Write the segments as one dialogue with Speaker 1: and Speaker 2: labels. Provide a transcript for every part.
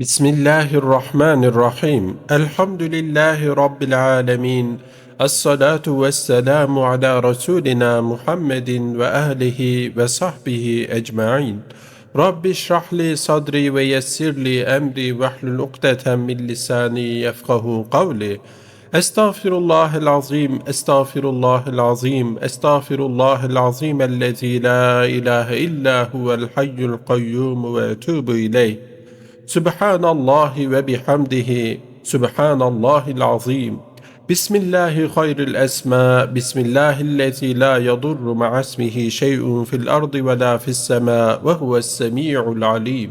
Speaker 1: بسم الله الرحمن الرحيم الحمد لله رب العالمين الصلاة والسلام على رسولنا محمد وأهله وصحبه أجمعين رب اشرح لي صدري ويسر لي أمري واحلل عقدة من لساني يفقه قولي أستغفر الله العظيم أستغفر الله العظيم أستغفر الله العظيم الذي لا إله إلا هو الحي القيوم وأتوب إليه Subhanallahi ve bihamdihi, Subhanallahil azim. Bismillahi hayril esma, Bismillahillezî la yadurru ma'asmihi şey'un fil ardı ve la fis semâ ve huves semî'ul alim.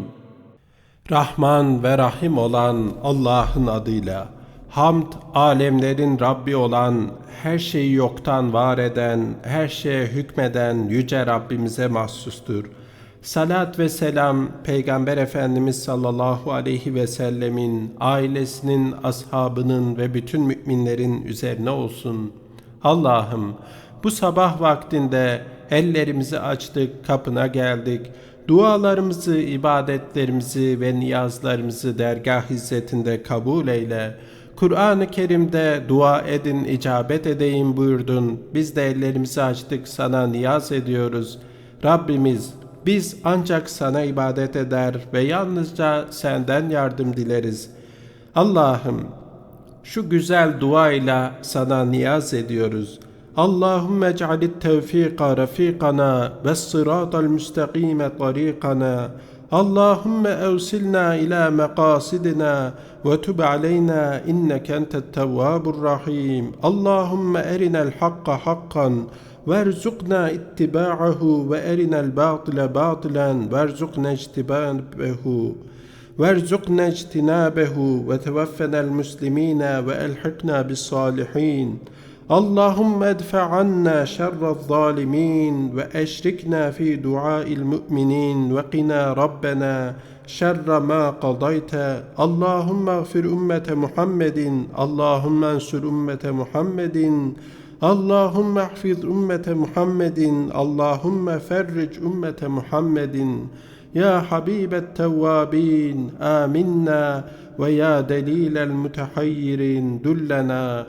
Speaker 1: Rahman ve Rahim olan Allah'ın adıyla, hamd alemlerin Rabbi olan, her şeyi yoktan var eden, her şeye hükmeden Yüce Rabbimize mahsustur. Salat ve selam Peygamber Efendimiz sallallahu aleyhi ve sellemin, ailesinin, ashabının ve bütün müminlerin üzerine olsun. Allah'ım bu sabah vaktinde ellerimizi açtık, kapına geldik. Dualarımızı, ibadetlerimizi ve niyazlarımızı dergah hizmetinde kabul eyle. Kur'an-ı Kerim'de dua edin, icabet edeyim buyurdun. Biz de ellerimizi açtık, sana niyaz ediyoruz. Rabbimiz biz ancak sana ibadet eder ve yalnızca senden yardım dileriz. Allah'ım şu güzel duayla sana niyaz ediyoruz. Allahümme cealit tevfika rafikana ve sıratal müstakime tarikana. اللهم أوصلنا إلى مقاصدنا وتب علينا إنك أنت التواب الرحيم. اللهم أرنا الحق حقا وارزقنا اتباعه وأرنا الباطل باطلا وارزقنا اجتنابه وارزقنا اجتنابه وتوفنا المسلمين وألحقنا بالصالحين. اللهم ادفع عنا شر الظالمين واشركنا في دعاء المؤمنين وقنا ربنا شر ما قضيت اللهم اغفر امه محمد اللهم انصر امه محمد اللهم احفظ أمة محمد اللهم فرج أمة محمد يا حبيب التوابين آمنا ويا دليل المتحيرين دلنا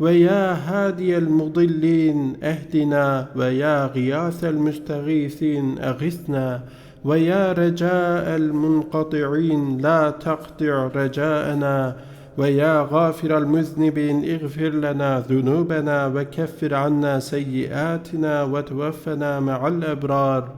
Speaker 1: ويا هادي المضلين اهدنا ويا غياث المستغيثين أغثنا ويا رجاء المنقطعين لا تقطع رجاءنا ويا غافر المذنبين اغفر لنا ذنوبنا وكفر عنا سيئاتنا وتوفنا مع الأبرار.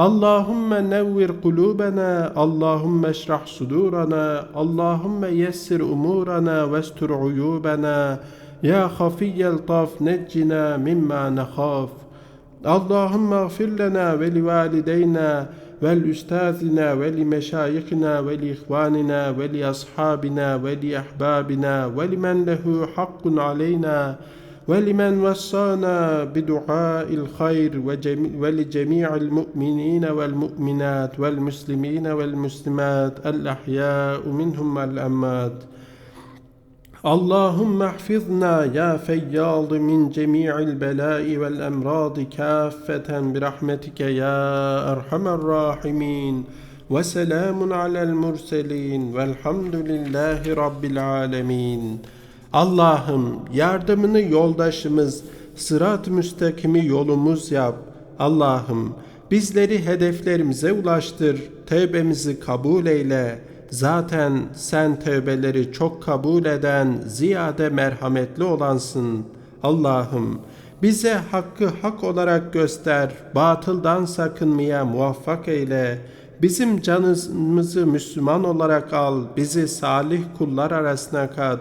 Speaker 1: اللهم نور قلوبنا اللهم اشرح صدورنا اللهم يسر أمورنا واستر عيوبنا. يا خفي الطاف نجنا مما نخاف. اللهم اغفر لنا ولوالدينا ولأستاذنا ولمشايخنا ولإخواننا ولأصحابنا ولأحبابنا ولمن له حق علينا ولمن وصانا بدعاء الخير ولجميع المؤمنين والمؤمنات والمسلمين والمسلمات الأحياء منهم والأموات اللهم احفظنا يا فياض من جميع البلاء والأمراض كافة برحمتك يا أرحم الراحمين وسلام على المرسلين والحمد لله رب العالمين Allah'ım yardımını yoldaşımız sırat müstakimi yolumuz yap. Allah'ım bizleri hedeflerimize ulaştır. Tevbemizi kabul eyle. Zaten sen tövbeleri çok kabul eden, ziyade merhametli olansın. Allah'ım bize hakkı hak olarak göster, batıldan sakınmaya muvaffak eyle. Bizim canımızı Müslüman olarak al, bizi salih kullar arasına kat.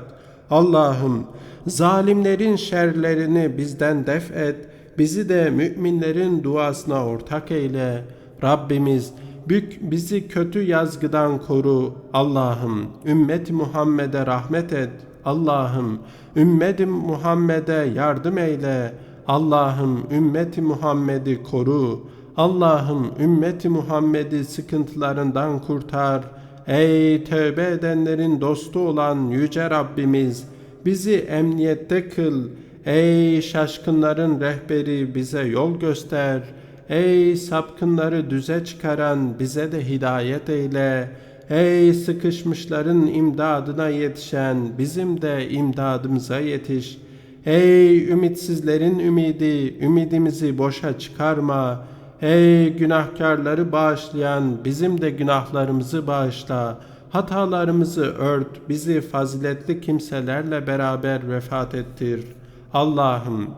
Speaker 1: Allah'ım zalimlerin şerlerini bizden def et, bizi de müminlerin duasına ortak eyle. Rabbimiz Bük bizi kötü yazgıdan koru. Allah'ım ümmet Muhammed'e rahmet et. Allah'ım ümmet Muhammed'e yardım eyle. Allah'ım ümmet Muhammed'i koru. Allah'ım ümmet Muhammed'i sıkıntılarından kurtar. Ey tövbe edenlerin dostu olan yüce Rabbimiz bizi emniyette kıl. Ey şaşkınların rehberi bize yol göster.'' Ey sapkınları düze çıkaran bize de hidayet eyle. Ey sıkışmışların imdadına yetişen bizim de imdadımıza yetiş. Ey ümitsizlerin ümidi, ümidimizi boşa çıkarma. Ey günahkarları bağışlayan bizim de günahlarımızı bağışla. Hatalarımızı ört, bizi faziletli kimselerle beraber vefat ettir. Allah'ım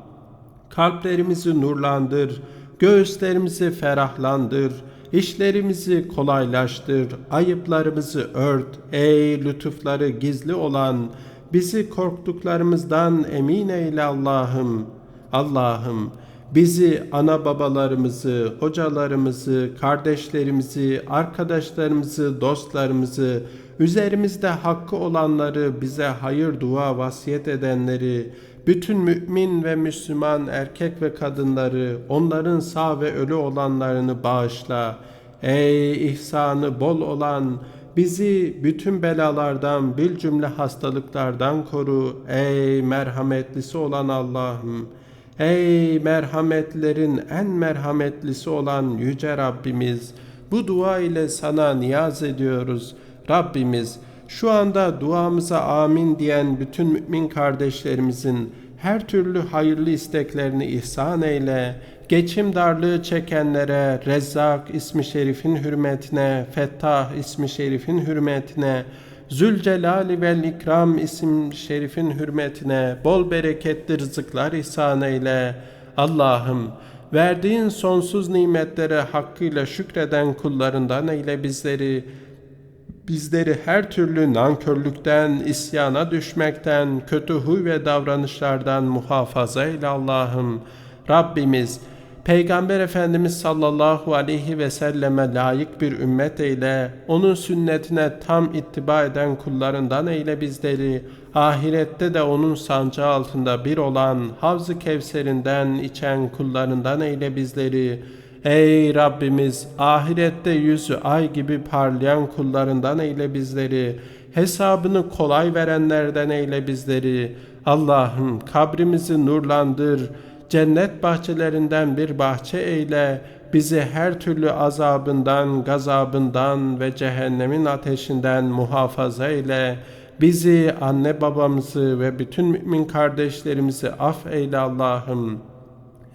Speaker 1: kalplerimizi nurlandır, göğüslerimizi ferahlandır, işlerimizi kolaylaştır, ayıplarımızı ört. Ey lütufları gizli olan, bizi korktuklarımızdan emin eyle Allah'ım. Allah'ım bizi ana babalarımızı, hocalarımızı, kardeşlerimizi, arkadaşlarımızı, dostlarımızı, üzerimizde hakkı olanları, bize hayır dua vasiyet edenleri, bütün mümin ve Müslüman erkek ve kadınları, onların sağ ve ölü olanlarını bağışla. Ey ihsanı bol olan, bizi bütün belalardan, bil cümle hastalıklardan koru. Ey merhametlisi olan Allah'ım. Ey merhametlerin en merhametlisi olan Yüce Rabbimiz, bu dua ile sana niyaz ediyoruz. Rabbimiz, şu anda duamıza amin diyen bütün mümin kardeşlerimizin her türlü hayırlı isteklerini ihsan eyle. Geçim darlığı çekenlere Rezzak ismi şerifin hürmetine, Fettah ismi şerifin hürmetine, Zülcelali ve İkram isim şerifin hürmetine bol bereketli rızıklar ihsan eyle. Allah'ım verdiğin sonsuz nimetlere hakkıyla şükreden kullarından eyle bizleri. Bizleri her türlü nankörlükten, isyana düşmekten, kötü huy ve davranışlardan muhafaza eyle Allah'ım. Rabbimiz, Peygamber Efendimiz sallallahu aleyhi ve selleme layık bir ümmet eyle, onun sünnetine tam ittiba eden kullarından eyle bizleri, ahirette de onun sancağı altında bir olan Havz-ı Kevser'inden içen kullarından eyle bizleri, Ey Rabbimiz ahirette yüzü ay gibi parlayan kullarından eyle bizleri. Hesabını kolay verenlerden eyle bizleri. Allah'ım kabrimizi nurlandır. Cennet bahçelerinden bir bahçe eyle. Bizi her türlü azabından, gazabından ve cehennemin ateşinden muhafaza eyle. Bizi, anne babamızı ve bütün mümin kardeşlerimizi af eyle Allah'ım.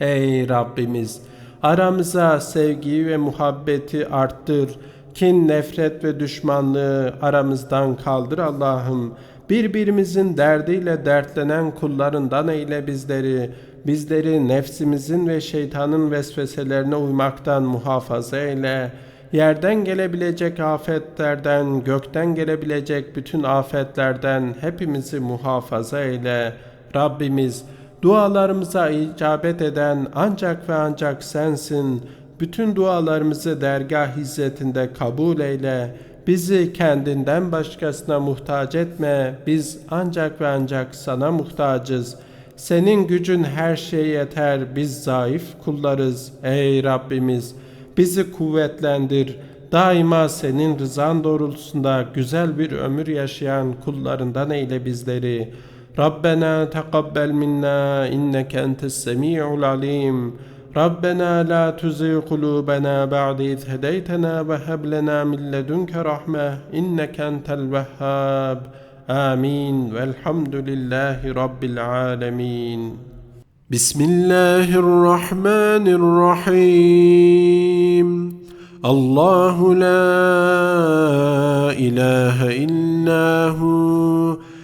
Speaker 1: Ey Rabbimiz! Aramıza sevgiyi ve muhabbeti arttır. Kin, nefret ve düşmanlığı aramızdan kaldır Allah'ım. Birbirimizin derdiyle dertlenen kullarından eyle bizleri. Bizleri nefsimizin ve şeytanın vesveselerine uymaktan muhafaza eyle. Yerden gelebilecek afetlerden, gökten gelebilecek bütün afetlerden hepimizi muhafaza eyle. Rabbimiz, Dualarımıza icabet eden ancak ve ancak sensin. Bütün dualarımızı dergah hizmetinde kabul eyle. Bizi kendinden başkasına muhtaç etme. Biz ancak ve ancak sana muhtacız. Senin gücün her şeye yeter. Biz zayıf kullarız. Ey Rabbimiz bizi kuvvetlendir. Daima senin rızan doğrultusunda güzel bir ömür yaşayan kullarından eyle bizleri.'' ربنا تقبل منا إنك أنت السميع العليم. ربنا لا تزغ قلوبنا بعد إذ هديتنا وهب لنا من لدنك رحمة إنك أنت الوهاب. آمين. والحمد لله رب العالمين. بسم الله الرحمن الرحيم. الله لا إله إلا هو.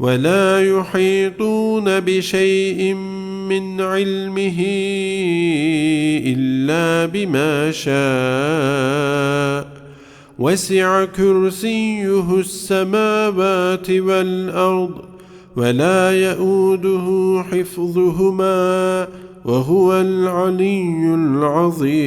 Speaker 1: ولا يحيطون بشيء من علمه إلا بما شاء. وسع كرسيه السماوات والأرض ولا يئوده حفظهما وهو العلي العظيم.